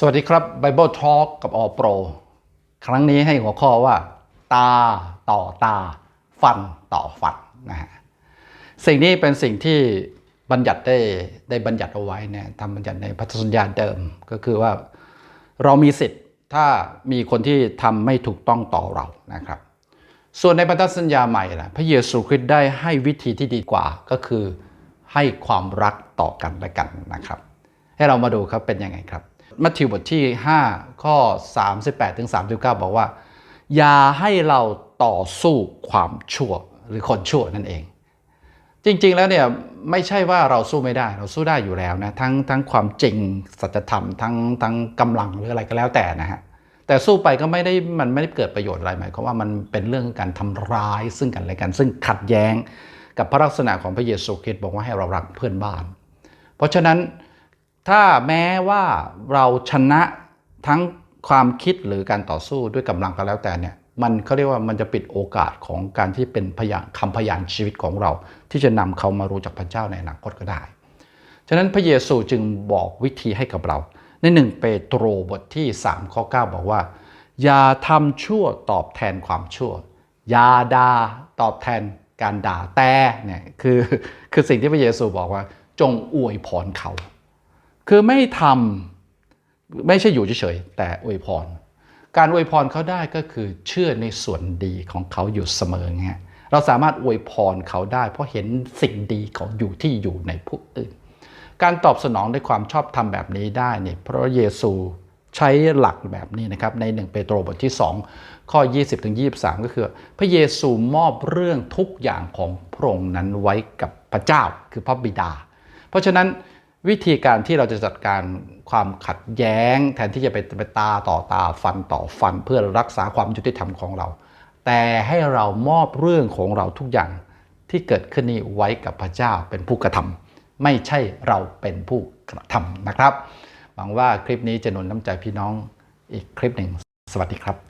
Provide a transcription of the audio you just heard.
สวัสดีครับ Bible Talk กับอโปรครั้งนี้ให้หัวข้อว่า ตาต่อตา ฟันต่อฟันนะฮะสิ่งนี้เป็นสิ่งที่บัญญัติได้ได้บัญญัติเอาไว้เนี่ยทำบัญญัติในพันธสัญญาเดิมก็คือว่าเรามีสิทธิ์ถ้ามีคนที่ทำไม่ถูกต้องต่อเรานะครับ ส่วนในพันธสัญญาใหม่ล่ะพระเยซูคริสต์ได้ให้วิธีที่ดีกว่าก็คือให้ความรักต่อกันและกันนะครับ ให้เรามาดูครับเป็นยังไงครับ มัทธิวบทที่ 5 ข้อ 38ถึง39 บอกว่า อย่าให้เราต่อสู้ความชั่วหรือคนชั่วนั่นเอง จริงๆแล้วเนี่ยไม่ใช่ว่าเราสู้ไม่ได้ เราสู้ได้อยู่แล้วนะทั้งทั้งความจริงสัจธรรมทั้งทั้งกำลังหรืออะไรก็แล้วแต่นะฮะแต่สู้ไปก็ไม่ได้มันไม่ได้เกิดประโยชน์อะไรหมายความว่ามันเป็นเรื่องการทำร้ายซึ่งกันและกัน ซึ่งขัดแย้งกับพระลักษณะของพระเยซูคริสต์บอกว่าให้เรารักเพื่อนบ้าน เพราะฉะนั้น ถ้าแม้ว่าเราชนะทั้งความคิดหรือการต่อสู้ด้วยกำลังก็แล้วแต่เนี่ยมันเขาเรียกว่ามันจะปิดโอกาสของการที่เป็นพยานคำพยานชีวิตของเรา ที่จะนำเขามารู้จักพระเจ้าในอนาคตก็ได้ ฉะนั้นพระเยซูจึงบอกวิธีให้กับเรา ในหนึ่งเปโตรบทที่3ข้อ9บอกว่า อย่าทำชั่วตอบแทนความชั่ว อย่าด่าตอบแทนการด่าแต่เนี่ยคือคือสิ่งที่พระเยซูบอกว่าจงอวยพรเขา คือไม่ทำไม่ใช่อยู่เฉยๆแต่อวยพร การอวยพรเขาได้ก็คือเชื่อในส่วนดีของเขาอยู่เสมอไงเราสามารถอวยพรเขาได้ เพราะเห็นสิ่งดีของอยู่ที่อยู่ในผู้อื่น การตอบสนองด้วยความชอบธรรมแบบนี้ได้เนี่ยพระเยซูใช้หลักแบบนี้นะครับใน 1 เปโตรบทที่ 2 ข้อ 20ถึง23 ก็คือ พระเยซูมอบเรื่องทุกอย่างของพระองค์นั้นไว้กับพระเจ้าคือพระบิดา เพราะฉะนั้น วิธีการที่เราจะจัดการความขัดแย้ง แทนที่จะไปไปตาต่อตาฟันต่อฟันเพื่อรักษาความยุติธรรมของเรา แต่ให้เรามอบเรื่องของเราทุกอย่างที่เกิดขึ้นนี้ไว้กับพระเจ้าเป็นผู้กระทำไม่ใช่เราเป็นผู้กระทำนะครับหวังว่าคลิปนี้จะหนุนน้ำใจพี่น้องอีกคลิปหนึ่ง สวัสดีครับ